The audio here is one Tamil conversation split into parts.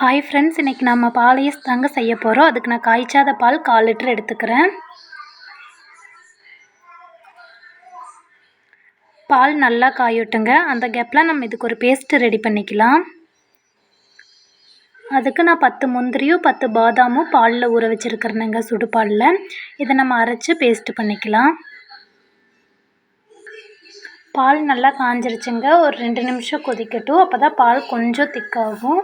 ஹாய் ஃப்ரெண்ட்ஸ் இன்றைக்கி நம்ம பாலையஸ் தாங்க செய்ய போகிறோம் அதுக்கு நான் காய்ச்சாத பால் கால் லிட்டர் எடுத்துக்கிறேன். பால் நல்லா காயட்டுங்க. அந்த கேப்பில் நம்ம இதுக்கு ஒரு பேஸ்ட்டு ரெடி பண்ணிக்கலாம். அதுக்கு நான் பத்து முந்திரியும் பத்து பாதாமும் பாலில் ஊற வச்சுருக்கிறேனுங்க சுடுபாலில் இதை நம்ம அரைச்சி பேஸ்ட்டு பண்ணிக்கலாம். பால் நல்லா காஞ்சிருச்சுங்க. ஒரு ரெண்டு நிமிஷம் கொதிக்கட்டும். அப்போ தான் பால் கொஞ்சம் திக்காகும்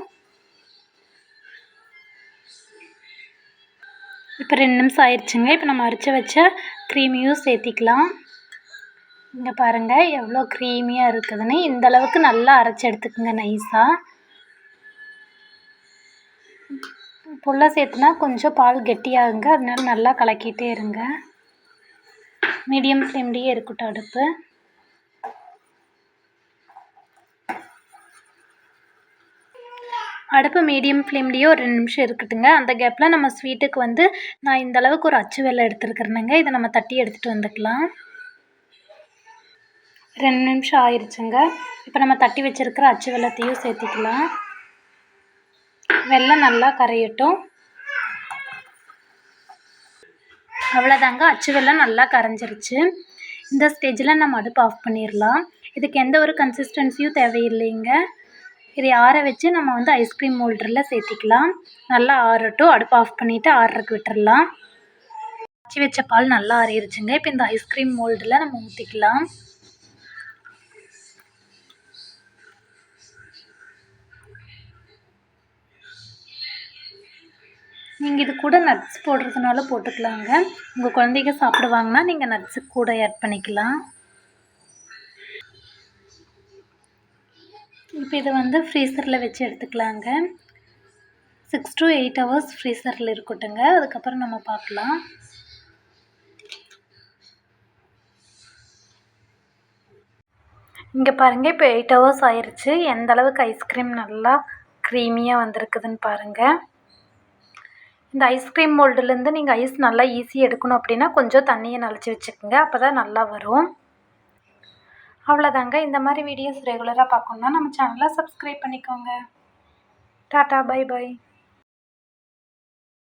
இப்போ ரெண்டு நிமிஷம் ஆயிடுச்சுங்க. இப்போ நம்ம அரைச்சி வச்ச க்ரீமியும் சேர்த்திக்கலாம். இங்கே பாருங்கள் எவ்வளோ க்ரீமியாக இருக்குதுன்னு. இந்தளவுக்கு நல்லா அரைச்சி எடுத்துக்கோங்க நைஸாக புல்லை சேர்த்துனா கொஞ்சம் பால் கெட்டியாகுங்க. அதனால நல்லா கலக்கிட்டே இருங்க. மீடியம் ஃப்ளேம்லேயே இருக்கட்டும் அடுப்பு. அடுப்பு மீடியம் ஃப்ளேம்லேயே ஒரு ரெண்டு நிமிஷம் இருக்கட்டுங்க. அந்த கேப்பில் நம்ம ஸ்வீட்டுக்கு வந்து நான் இந்த அளவுக்கு ஒரு அச்சு வெள்ளம் எடுத்துருக்குறேனுங்க. இதை நம்ம தட்டி எடுத்துகிட்டு வந்துக்கலாம். ரெண்டு நிமிஷம் ஆயிடுச்சுங்க இப்போ நம்ம தட்டி வச்சுருக்கிற அச்சு வெள்ளத்தையும் சேர்த்திக்கலாம். வெள்ளம் நல்லா கரையட்டும். அவ்வளோதாங்க அச்சு வெள்ளம் நல்லா கரைஞ்சிருச்சு. இந்த ஸ்டேஜில் நம்ம அடுப்பு ஆஃப் பண்ணிடலாம். இதுக்கு எந்த ஒரு கன்சிஸ்டன்சியும் தேவையில்லைங்க. இதை ஆற வச்சு நம்ம வந்து ஐஸ்கிரீம் மோல்டரில் சேர்த்திக்கலாம். நல்லா ஆறட்டும். அடுப்பு ஆஃப் பண்ணிவிட்டு ஆறுறக்கு விட்டுறலாம். வச்சு வச்ச பால் நல்லா ஆறிடுச்சுங்க இப்போ இந்த ஐஸ்கிரீம் மோல்டில் நம்ம ஊற்றிக்கலாம் நீங்கள் இது கூட நட்ஸ் போடுறதுனால போட்டுக்கலாங்க. உங்கள் குழந்தைங்க சாப்பிடுவாங்கன்னா நீங்கள் நட்ஸு கூட ஆட் பண்ணிக்கலாம். இப்போ இதை வந்து ஃப்ரீசரில் வச்சு எடுத்துக்கலாங்க. சிக்ஸ் டு எயிட் ஹவர்ஸ் ஃப்ரீசரில் இருக்கட்டுங்க. அதுக்கப்புறம் நம்ம பார்க்கலாம். இங்கே பாருங்கள் இப்போ எயிட் ஹவர்ஸ் ஆயிடுச்சு எந்த அளவுக்கு ஐஸ்கிரீம் நல்லா க்ரீமியாக வந்திருக்குதுன்னு பாருங்கள் இந்த ஐஸ்கிரீம் மோல்டுலேருந்து நீங்கள் ஐஸ் நல்லா ஈஸியாக எடுக்கணும் அப்படின்னா கொஞ்சம் தண்ணியை நனைச்சி வச்சுக்கோங்க. அப்போ தான் நல்லா வரும். அவ்வளோதாங்க இந்த மாதிரி வீடியோஸ் ரெகுலராக பார்க்கணுன்னா நம்ம சேனலை சப்ஸ்கிரைப் பண்ணிக்கோங்க. Tata bye by